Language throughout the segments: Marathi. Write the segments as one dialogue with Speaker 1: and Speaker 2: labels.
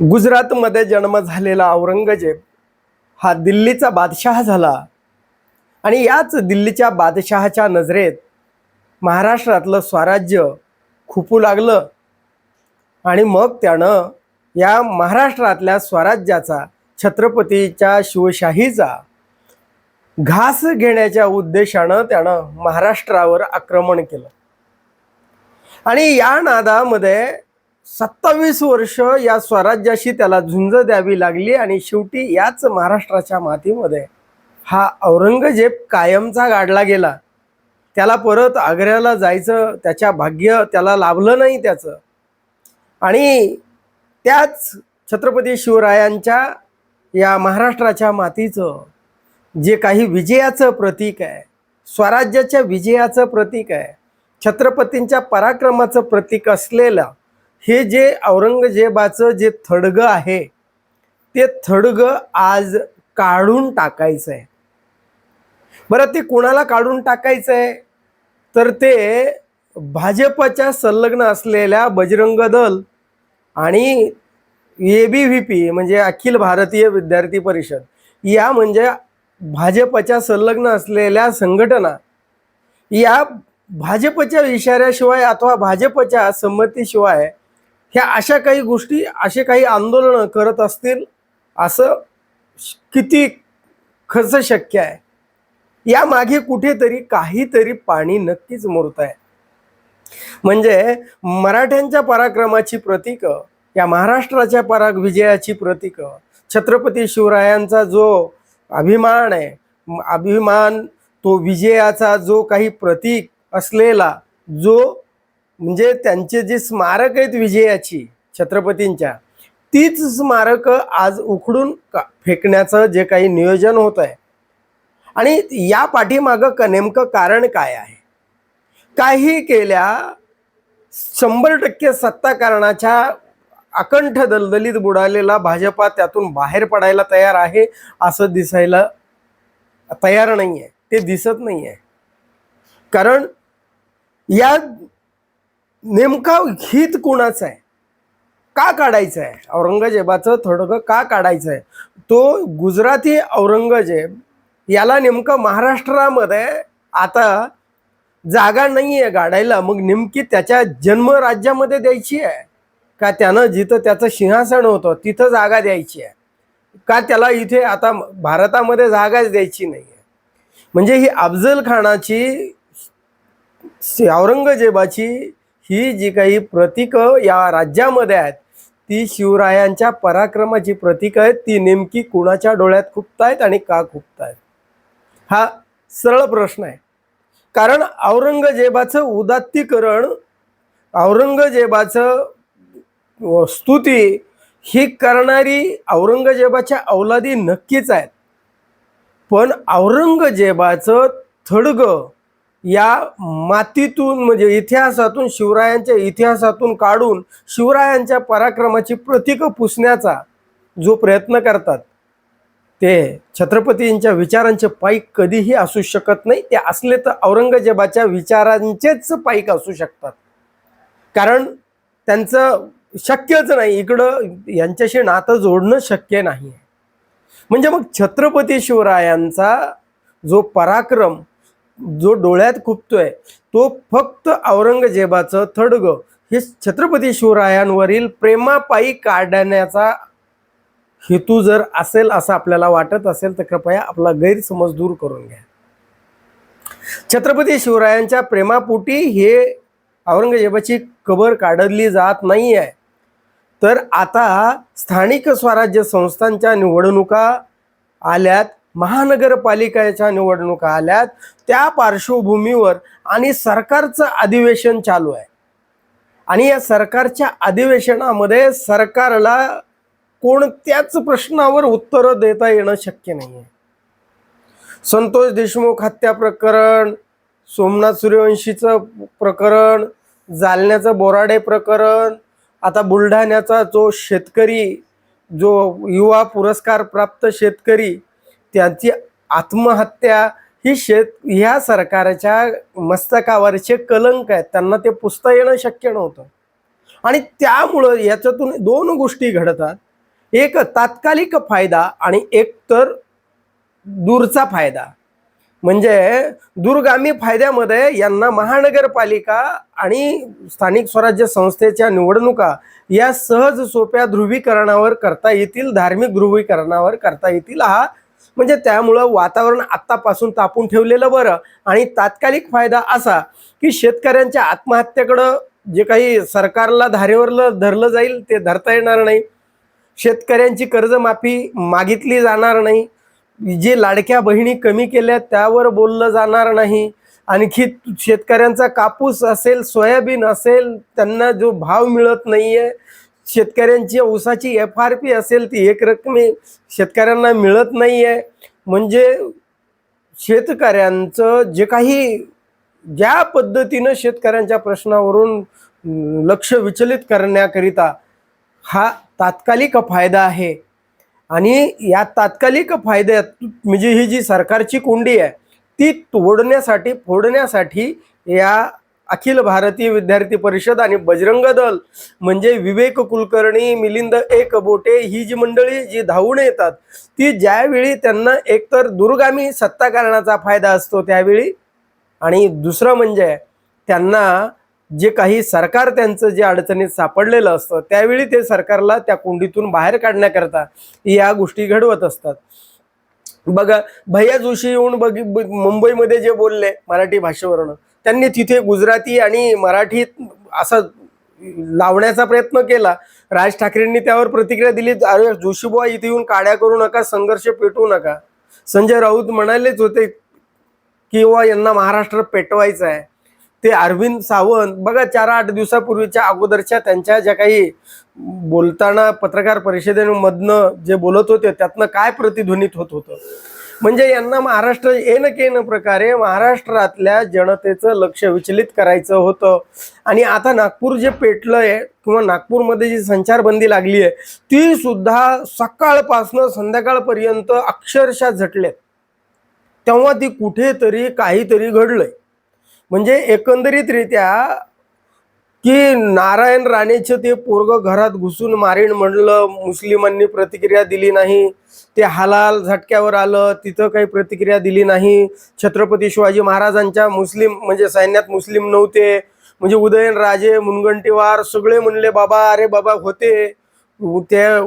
Speaker 1: गुजरातमध्ये जन्म झालेला औरंगजेब हा दिल्लीचा बादशहा झाला. आणि याच दिल्लीच्या बादशहाच्या नजरेत महाराष्ट्रातलं स्वराज्य खुपू लागलं. आणि मग त्यानं या महाराष्ट्रातल्या स्वराज्याचा छत्रपतीच्या शिवशाहीचा घास घेण्याच्या उद्देशानं त्यानं महाराष्ट्रावर आक्रमण केलं. आणि या नादामध्ये सत्तावीस वर्ष या स्वराज्याशी त्याला झुंज द्यावी लागली आणि शेवटी याच महाराष्ट्राच्या मातीमध्ये हा औरंगजेब कायमचा गाडला गेला. त्याला परत आग्र्याला जायचं त्याच्या भाग्य त्याला लाभलं नाही त्याचं. आणि त्याच छत्रपती शिवरायांच्या या महाराष्ट्राच्या मातीचं जे काही विजयाचं प्रतीक आहे स्वराज्याच्या विजयाचं प्रतीक आहे छत्रपतींच्या पराक्रमाचं प्रतीक असलेलं हे जे औरंगजेबाचं जे थडगं आहे ते थडगं आज काढून टाकायचं आहे बरं ते कुणाला काढून टाकायचं आहे तर ते भाजपच्या संलग्न असलेल्या बजरंग दल आणि ए बी व्ही पी म्हणजे अखिल भारतीय विद्यार्थी परिषद या म्हणजे भाजपच्या संलग्न असलेल्या संघटना या भाजपच्या इशाऱ्याशिवाय अथवा भाजपच्या संमतीशिवाय ह्या अशा काही गोष्टी असे काही आंदोलनं करत असतील असं किती खर्च शक्य आहे? या मागे कुठेतरी काहीतरी पाणी नक्कीच मुरत आहे. म्हणजे मराठ्यांच्या पराक्रमाची प्रतीक या महाराष्ट्राच्या पराग विजयाची प्रतीकं छत्रपती शिवरायांचा जो अभिमान आहे अभिमान तो विजयाचा जो काही प्रतीक असलेला जो म्हणजे त्यांचे जे स्मारक आहेत विजयाची छत्रपतींच्या तीच स्मारकं आज उखडून का फेकण्याचं जे काही नियोजन होत आहे आणि या पाठीमागं क नेमकं कारण काय आहे? काही केल्या शंभर टक्के सत्ताकारणाच्या अकंठ दलदलीत बुडालेला भाजपा त्यातून बाहेर पडायला तयार आहे असं दिसायला तयार नाही आहे ते दिसत नाही आहे कारण या नेमका हित कोणाचं आहे? का काढायचं आहे? औरंगजेबाचं थोडं का काढायचं आहे? तो गुजराती औरंगजेब याला नेमकं महाराष्ट्रामध्ये आता जागा नाही आहे गाडायला. मग नेमकी त्याच्या जन्म राज्यामध्ये द्यायची आहे? का त्यानं जिथं त्याचं सिंहासन होतं तिथं जागा द्यायची आहे? का त्याला इथे आता भारतामध्ये जागाच द्यायची नाही आहे म्हणजे ही अफजल खानाची औरंगजेबाची ही जी काही प्रतीकं या राज्यामध्ये आहेत ती शिवरायांच्या पराक्रमाची प्रतीकं आहेत ती नेमकी कुणाच्या डोळ्यात खुपतायत आणि का खुपतायत? हा सरळ प्रश्न आहे. कारण औरंगजेबाचं उदात्तीकरण औरंगजेबाचं स्तुती ही करणारी औरंगजेबाच्या अवलादी नक्कीच आहेत. पण औरंगजेबाचं थडगं या मातीतून म्हणजे इतिहासातून शिवरायांच्या इतिहासातून काढून शिवरायांच्या पराक्रमाची प्रतीकं पुसण्याचा जो प्रयत्न करतात ते छत्रपतींच्या विचारांचे पाईक कधीही असू शकत नाही. ते असले तर औरंगजेबाच्या विचारांचेच पाईक असू शकतात. कारण त्यांचं शक्यच नाही. इकडं यांच्याशी नातं जोडणं शक्य नाही आहे म्हणजे मग छत्रपती शिवरायांचा जो पराक्रम जो डोळ्यात खुपतोय तो फक्त औरंगजेबाचं थडग. हे छत्रपती शिवरायांवरील प्रेमापायी काढण्याचा हेतू जर असेल असं आपल्याला वाटत असेल तर कृपया आपला गैरसमज दूर करून घ्या. छत्रपती शिवरायांच्या प्रेमापोटी हे औरंगजेबाची कबर काढली जात नाही आहे तर आता स्थानिक स्वराज्य संस्थांच्या निवडणुका आल्यात. महानगरपालिकेच्या निवडणुका आल्यात त्या पार्श्वभूमीवर आणि सरकारचं अधिवेशन चालू आहे. आणि या सरकारच्या अधिवेशनामध्ये सरकारला कोणत्याच प्रश्नावर उत्तरं देता येणं शक्य नाही आहे संतोष देशमुख हत्या प्रकरण सोमनाथ सूर्यवंशीचं प्रकरण जालन्याचं बोराडे प्रकरण आता बुलढाण्याचा जो शेतकरी जो युवा पुरस्कार प्राप्त शेतकरी त्यांची आत्महत्या ही शेत ह्या सरकारच्या मस्तकावरचे कलंक आहेत. त्यांना ते पुसता येणं शक्य नव्हतं. आणि त्यामुळं याच्यातून दोन गोष्टी घडतात. एक तात्कालिक फायदा आणि एक तर दूरचा फायदा. म्हणजे दूरगामी फायद्यामध्ये यांना महानगरपालिका आणि स्थानिक स्वराज्य संस्थेच्या निवडणुका या सहज सोप्या ध्रुवीकरणावर करता येतील धार्मिक ध्रुवीकरणावर करता येतील हा म्हणजे त्यामुळं वातावरण आत्तापासून तापून ठेवलेलं बरं. आणि तात्कालिक फायदा असा की शेतकऱ्यांच्या आत्महत्येकडं जे काही सरकारला धारेवरलं धरलं जाईल ते धरता येणार नाही. शेतकऱ्यांची कर्जमाफी मागितली जाणार नाही. जे लाडक्या बहिणी कमी केल्या त्यावर बोललं जाणार नाही. आणखी शेतकऱ्यांचा कापूस असेल सोयाबीन असेल त्यांना जो भाव मिळत नाही आहे शेतकऱ्यांची ऊसाची एफ आर पी असेल ती एक रकमी शेतकऱ्यांना मिळत नाही आहे म्हणजे शेतकऱ्यांचं जे काही ज्या पद्धतीनं शेतकऱ्यांच्या प्रश्नावरून लक्ष विचलित करण्याकरिता हा तात्कालिक फायदा आहे. आणि या तात्कालिक फायद्यात म्हणजे ही जी सरकारची कोंडी आहे ती तोडण्यासाठी फोडण्यासाठी या अखिल भारतीय विद्यार्थी परिषद आणि बजरंग दल म्हणजे विवेक कुलकर्णी मिलिंद एक बोटे ही जी मंडळी जी धावून येतात ती ज्यावेळी त्यांना एकतर दूरगामी सत्ताकारणाचा फायदा असतो त्यावेळी आणि दुसरं म्हणजे त्यांना जे काही सरकार त्यांचं जे अडचणीत सापडलेलं असतं त्यावेळी ते सरकारला त्या कोंडीतून बाहेर काढण्याकरता या गोष्टी घडवत असतात. बघा भैया जोशी येऊन बघ मुंबईमध्ये जे बोलले मराठी भाषेवरनं त्यांनी तिथे गुजराती आणि मराठीत असं लावण्याचा प्रयत्न केला. राज ठाकरेंनी त्यावर प्रतिक्रिया दिली अरे जोशीबुवा इथे येऊन काड्या करू नका संघर्ष पेटवू नका. संजय राऊत म्हणालेच होते किंवा यांना महाराष्ट्र पेटवायचं आहे. ते अरविंद सावंत बघा चार आठ दिवसापूर्वीच्या अगोदरच्या त्यांच्या ज्या काही बोलताना पत्रकार परिषदेमधनं जे बोलत होते त्यातनं काय प्रतिध्वनित होत होतं? म्हणजे यांना महाराष्ट्र येन केन प्रकारे महाराष्ट्रातल्या जनतेचं लक्ष विचलित करायचं होतं. आणि आता नागपूर जे पेटलंय किंवा नागपूरमध्ये जी संचारबंदी लागली आहे ती सुद्धा सकाळपासनं संध्याकाळपर्यंत अक्षरशः झटलेत तेव्हा ती कुठेतरी काहीतरी घडलंय. म्हणजे एकंदरीतरित्या की नारायण राणेचं ते पोरग घरात घुसून मारीन म्हणलं मुस्लिमांनी प्रतिक्रिया दिली नाही ते हालाल झटक्यावर आलं तिथं काही प्रतिक्रिया दिली नाही. छत्रपती शिवाजी महाराजांच्या मुस्लिम म्हणजे सैन्यात मुस्लिम नव्हते. म्हणजे उदयनराजे मुनगंटीवार सगळे म्हणले बाबा अरे बाबा होते. त्या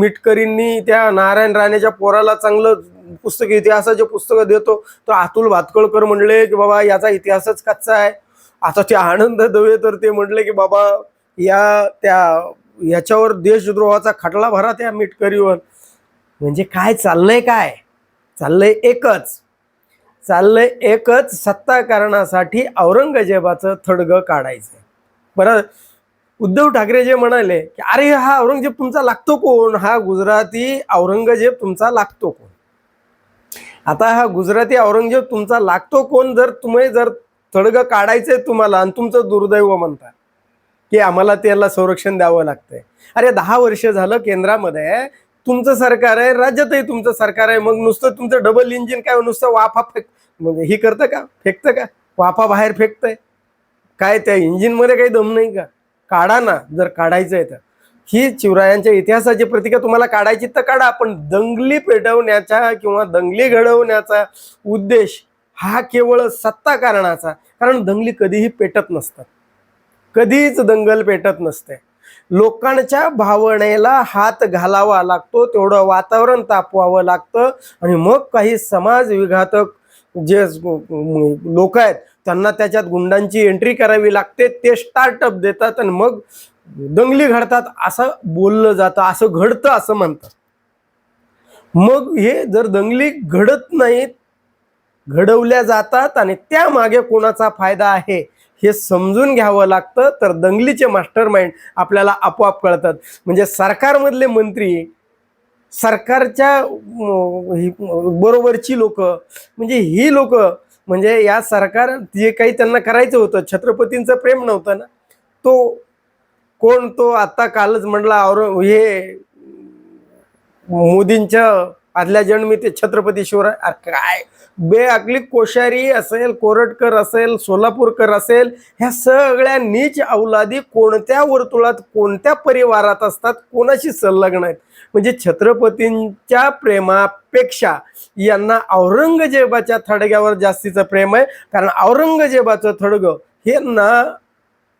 Speaker 1: मिटकरींनी त्या नारायण राणेच्या पोराला चांगलं पुस्तक इतिहासाचे पुस्तकं देतो. तर अतुल भातकळकर म्हणले की बाबा याचा इतिहासच कच्चा आहे. आता ते आनंद दवे तर ते म्हटले की बाबा या त्या याच्यावर देशद्रोहाचा खटला भरा त्या मिटकरीवर. म्हणजे काय चाललंय काय? चाललंय एकच. चाललंय एकच सत्ता कारणासाठी औरंगजेबाचं थडगं काढायचं बरं उद्धव ठाकरे जे म्हणाले की अरे हा औरंगजेब तुमचा लागतो कोण? हा गुजराती औरंगजेब तुमचा लागतो कोण? आता हा गुजराती औरंगजेब तुमचा लागतो कोण? जर तुम्ही जर थडगं काढायचंय तुम्हाला आणि तुमचं दुर्दैव म्हणता की आम्हाला त्याला संरक्षण द्यावं लागतंय. अरे दहा वर्ष झालं केंद्रामध्ये तुमचं सरकार आहे राज्यातही तुमचं सरकार आहे मग नुसतं तुमचं डबल इंजिन काय नुसतं वाफा फेक म्हणजे ही करतं का? फेकतं का? वाफा बाहेर फेकतंय? काय त्या इंजिनमध्ये काही दम नाही का? काढा ना जर काढायचं आहे तर. ही शिवरायांच्या इतिहासाची प्रतिका तुम्हाला काढायची तर काढा पण दंगली पेटवण्याचा किंवा दंगली घडवण्याचा उद्देश हा केवळ सत्ता कारणाचा कारण दंगली कधीही पेटत नसतात. कधीच दंगल पेटत नसते. लोकांच्या भावनेला हात घालावा लागतो तेवढं वातावरण तापवावं लागतं आणि मग काही समाज विघातक जे लोक आहेत त्यांना त्याच्यात गुंडांची एंट्री करावी लागते ते स्टार्टअप देतात आणि मग दंगली घडतात असं बोललं जातं असं घडतं असं म्हणतात. मग हे जर दंगली घडत नाहीत घडवल्या जातात आणि त्यामागे कोणाचा फायदा आहे हे समजून घ्यावं लागतं. तर दंगलीचे मास्टर माइंड आपल्याला आपोआप कळतात. म्हणजे सरकारमधले मंत्री सरकारच्या बरोबरची लोक म्हणजे ही लोक म्हणजे या सरकार जे काही त्यांना करायचं होतं छत्रपतींचं प्रेम नव्हतं ना. तो कोण तो आता कालच म्हटला और हे मोदींच्या आदल्या जन्मी ते छत्रपती शिवराय अरे काय? बेअकली कोश्यारी असेल कोरटकर असेल सोलापूरकर असेल ह्या सगळ्या नीच अवलादी कोणत्या वर्तुळात कोणत्या परिवारात असतात कोणाशी संलग्न आहेत? म्हणजे छत्रपतींच्या प्रेमापेक्षा यांना औरंगजेबाच्या थडग्यावर जास्तीचं प्रेम आहे. कारण औरंगजेबाचं थडगं हे ना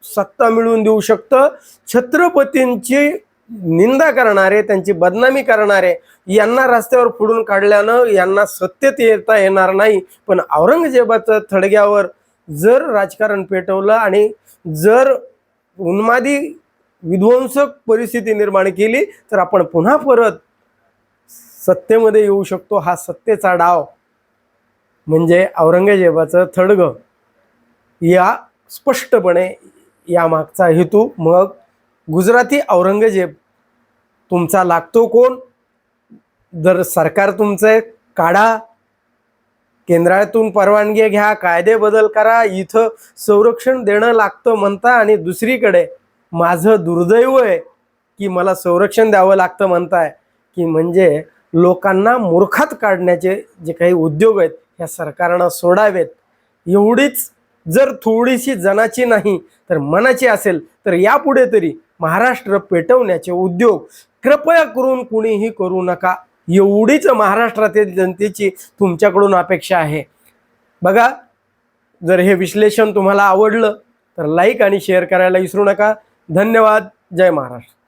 Speaker 1: सत्ता मिळवून देऊ शकतं. छत्रपतींची निंदा करणारे त्यांची बदनामी करणारे यांना रस्त्यावर फोडून काढल्यानं यांना सत्तेत येता येणार नाही. पण औरंगजेबाचं थडग्यावर जर राजकारण पेटवलं आणि जर उन्मादी विध्वंसक परिस्थिती निर्माण केली तर आपण पुन्हा परत सत्तेमध्ये येऊ शकतो. हा सत्तेचा डाव म्हणजे औरंगजेबाचं थडगं. या स्पष्टपणे यामागचा हेतू मग गुजराती औरंगजेब तुमचा लागतो कोण? जर सरकार तुमचं काढा. केंद्रातून परवानगी घ्या कायदे बदल करा. इथं संरक्षण देणं लागतं म्हणता आणि दुसरीकडे माझं दुर्दैव आहे की मला संरक्षण द्यावं लागतं म्हणताय. की म्हणजे लोकांना मूर्खात काढण्याचे जे काही उद्योग आहेत ह्या सरकारनं सोडावेत. एवढीच जर थोडीशी जनाची नाही तर मनाची असेल तर यापुढे तरी महाराष्ट्र पेटवण्याचे उद्योग कृपया करून कुणीही करू नका. एवढीच महाराष्ट्रातील जनतेची तुमच्याकडून अपेक्षा आहे. बघा जर हे विश्लेषण तुम्हाला आवडलं तर लाईक आणि शेअर करायला विसरू नका. धन्यवाद. जय महाराष्ट्र.